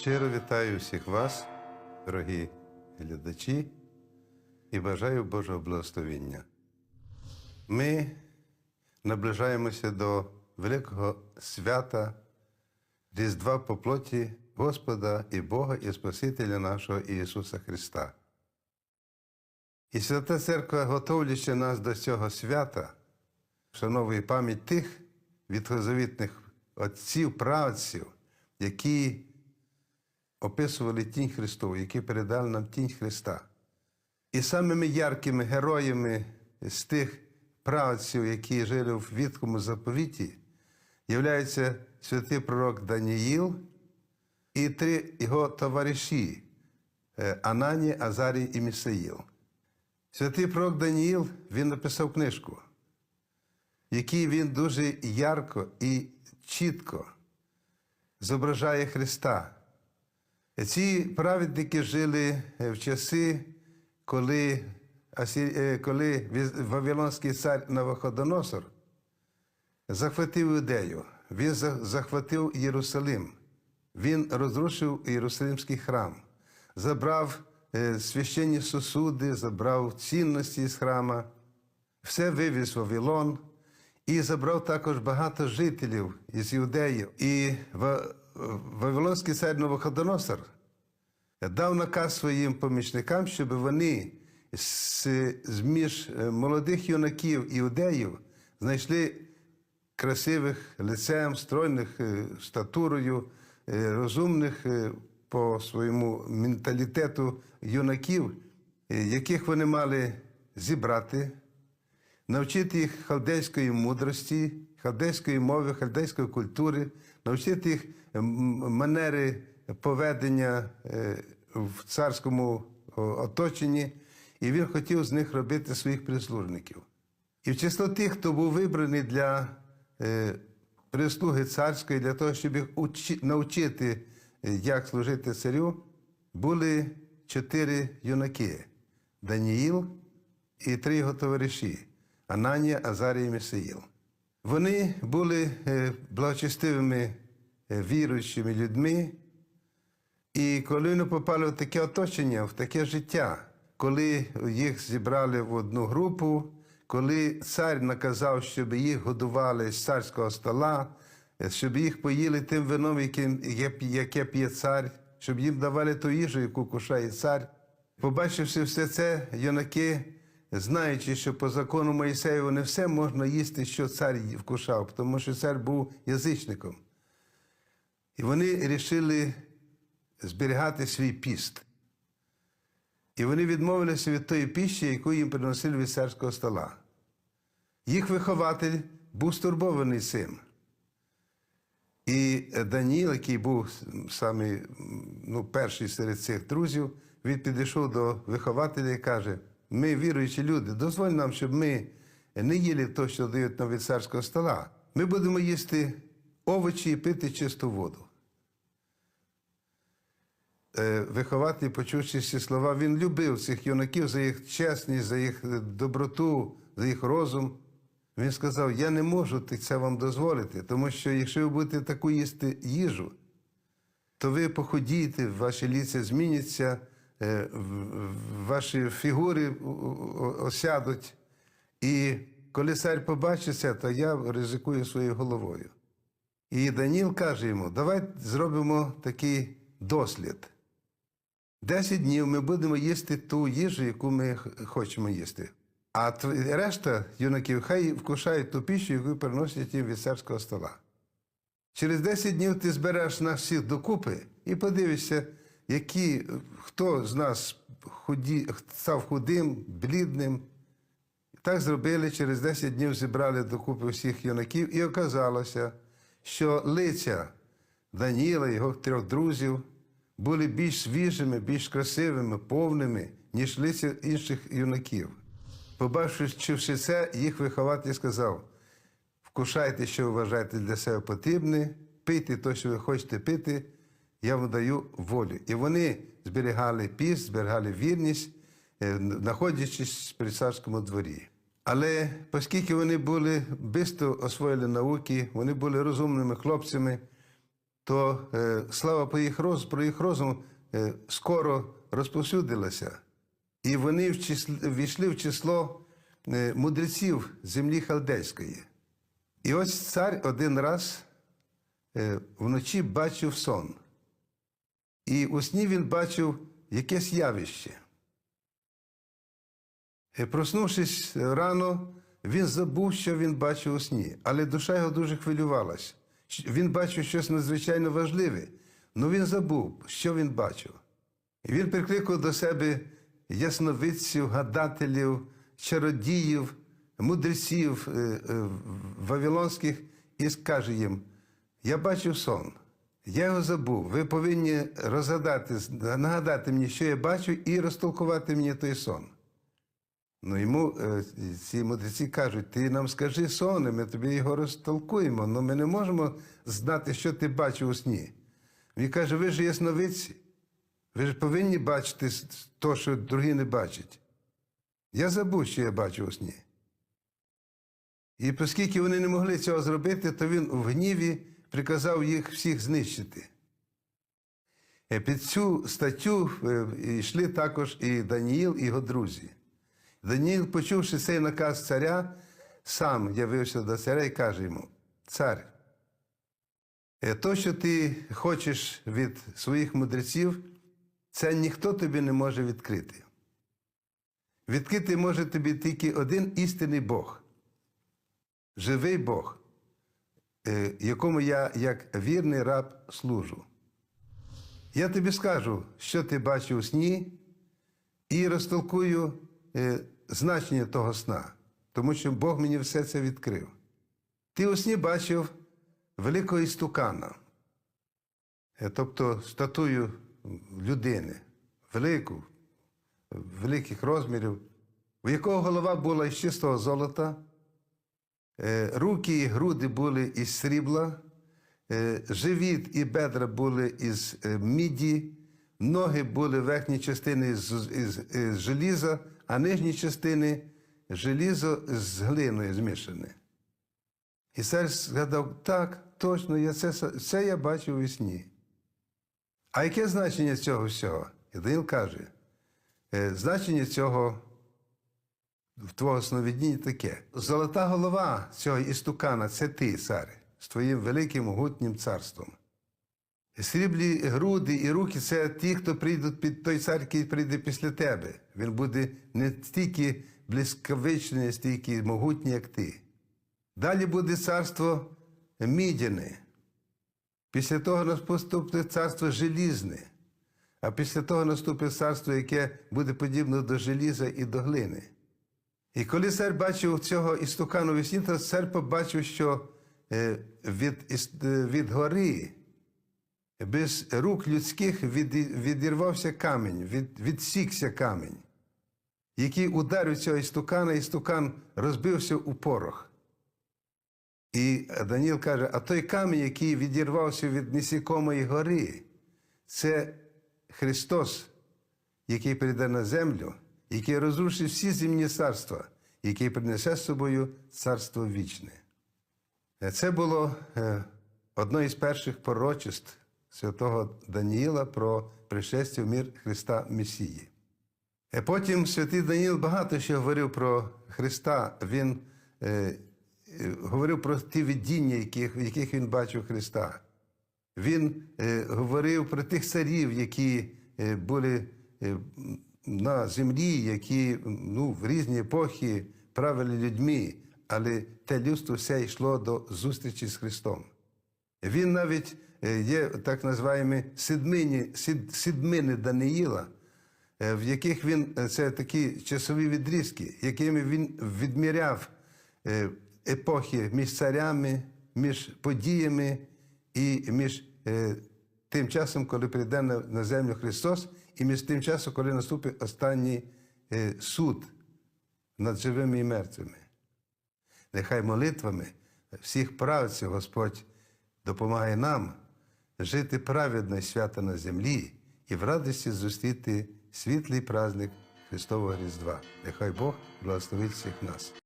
Щиро вітаю всіх вас, дорогі глядачі, і бажаю Божого благословення. Ми наближаємося до великого свята Різдва по плоті Господа і Бога і Спасителя нашого Ісуса Христа. І Свята Церква, готовлячи нас до цього свята, вшановує пам'ять тих відхозавітних отців, правців, які описували тінь Христову, які передали нам тінь Христа. І самими яркими героями з тих правців, які жили в Віткому заповіті, являється святий пророк Даніїл і три його товариші е, Анані, Азарій і Місаїл. Святий пророк Даніїл він написав книжку, в якій він дуже ярко і чітко зображає Христа. Ці праведники жили е, в часи, коли, е, коли Вавилонський цар Навуходоносор захватив Ідею, він захватив Єрусалим, він розрушив Єрусалимський храм, забрав е, священні сосуди, забрав цінності з храма, все вивіз Вавилон. І забрав також багато жителів із Іудеї. І Вавилонський цар Новоходоносор дав наказ своїм помічникам, щоб вони з, між е, молодих юнаків іудеїв знайшли красивих лицем, стройних е, статурою, е, розумних по своєму менталітету юнаків, яких вони мали зібрати, навчити їх халдейської мудрості, халдейської мови, халдейської культури, навчити їх манери поведення е, в царському оточенні, і він хотів з них робити своїх прислужників. І в число тих, хто був вибраний для е, прислуги царської, для того, щоб їх навчити, е, як служити царю, були чотири юнаки: Даніїл і три його товариші Ананія, Азарій і Місаїл. Вони були е, благочестивими е, віруючими людьми, і коли вони попали в таке оточення, в таке життя, коли їх зібрали в одну групу, коли цар наказав, щоб їх годували з царського стола, е, щоб їх поїли тим вином, яким- яке п'є цар, щоб їм давали ту їжу, яку кушає цар. Побачивши все це, юнаки, знаючи, що по закону Моїсеєву не все можна їсти, що цар вкушав, тому що цар був язичником. І вони вирішили зберігати свій піст. І вони відмовилися від тої піші, яку їм приносили від царського стола. Їх вихователь був стурбований цим. І Даніл, який був самий, ну, перший серед цих друзів, він підійшов до вихователя і каже: ми, віруючі люди, дозволь нам, щоб ми не їли те, що дають нам від царського стола. Ми будемо їсти овочі і пити чисту воду. Е, Вихователь, почувши ці слова, він любив цих юнаків за їх чесність, за їх доброту, за їх розум. Він сказав: Я не можу це вам дозволити, тому що якщо ви будете таку їсти їжу, то ви похудієте, ваші ліця зміняться, ваші фігури осядуть. І коли цар побачить це, то я ризикую своєю головою. І Даніл каже йому: давай зробимо такий дослід. Десять днів ми будемо їсти ту їжу, яку ми хочемо їсти. А решта юнаків хай вкушають ту піщу, яку приносять їм від царського стола. Через 10 днів ти збереш нас всіх докупи і подивишся, які, хто з нас худі, став худим, блідним. Так зробили, через 10 днів зібрали докупи всіх юнаків, і оказалося, що лиця Даніла, його трьох друзів, були більш свіжими, більш красивими, повними, ніж лиця інших юнаків. Побачивши це, їх вихователь сказав: вкушайте, що вважаєте для себе потрібне, пийте те, що ви хочете пити, я вам даю волю. І вони зберігали піст, зберігали вірність, е, знаходячись при царському дворі. Але оскільки вони були швидко освоїли науки, вони були розумними хлопцями, то е, слава про їх, роз, про їх розум е, скоро розповсюдилася. І вони війшли в число е, мудреців землі халдейської. І ось цар один раз е, вночі бачив сон. І у сні він бачив якесь явище. Е, Проснувшись рано, він забув, що він бачив у сні, але душа його дуже хвилювалась. Щ- Він бачив щось надзвичайно важливе, але він забув, що він бачив. І він прикликав до себе ясновидців, гадателів, чародіїв, мудреців е, е, вавилонських і скаже їм: Я бачив сон, я його забув. Ви повинні розгадати, нагадати мені, що я бачу, і розтолкувати мені той сон. Ну йому е, ці мудреці кажуть, ти нам скажи сон, і ми тобі його розтолкуємо, але ми не можемо знати, що ти бачив у сні. Він каже, ви ж ясновидці, ви ж повинні бачити те, що другі не бачать. Я забув, що я бачив у сні. І оскільки вони не могли цього зробити, то він в гніві приказав їх всіх знищити. Е, Під цю статтю е, йшли також і Даніїл, і його друзі. Даніїл, почувши цей наказ царя, сам явився до царя і каже йому: Цар, е, то, що ти хочеш від своїх мудреців, це ніхто тобі не може відкрити. Відкрити може тобі тільки один істинний Бог, живий Бог, якому я, як вірний раб, служу. Я тобі скажу, що ти бачив у сні, і розтолкую е, значення того сна, тому що Бог мені все це відкрив. Ти у сні бачив великого істукана, е, тобто статую людини, велику, великих розмірів, у якого голова була із чистого золота, е, руки і груди були із срібла, е, живіт і бедра були із е, міді, ноги були верхні частини з, із, із желіза, а нижні частини желізо з глиною змішане. І цар згадав, так, точно, я це, це я бачив у сні. А яке значення цього всього? І Даниїл каже, «Е, значення цього в твого таке. Золота голова цього істукана це ти, царе, з твоїм великим могутнім царством. Сріблі груди і руки це ті, хто прийдуть під той цар, який прийде після тебе. Він буде не стільки блискавичний, не стільки могутній, як ти. Далі буде царство мідяне. Після того наступить царство желізне, а після того наступить царство, яке буде подібне до желіза і до глини. І коли цар бачив цього істукану весні, то цар побачив, що е, від, е, від гори без рук людських від, відірвався камінь, від, відсікся камінь, який ударив цього істукана, істукан розбився у порох. І Даніл каже: а той камінь, який відірвався від несікомої гори, це Христос, який прийде на землю, який розрушить всі земні царства, який принесе з собою царство вічне. Е, Це було е, одне із перших пророчеств святого Даніїла про пришестя в мір Христа Месії. Е, Потім святий Даніїл багато що говорив про Христа. Він е, говорив про ті видіння, яких, в яких він бачив Христа. Він е, говорив про тих царів, які е, були е, на землі, які ну, в різні епохи правили людьми, але те людство все йшло до зустрічі з Христом. Він навіть е, є так називаємо седмині, сід- седмини Даниїла, е, в яких він е, це такі часові відрізки, якими він відміряв епохи між царями, між подіями і між тим часом, коли прийде на землю Христос, і між тим часом, коли наступить останній е, суд над живими і мертвими. Нехай молитвами всіх правців Господь допомагає нам жити праведно і свято на землі і в радості зустріти світлий праздник Христового Різдва. Нехай Бог благословить всіх нас.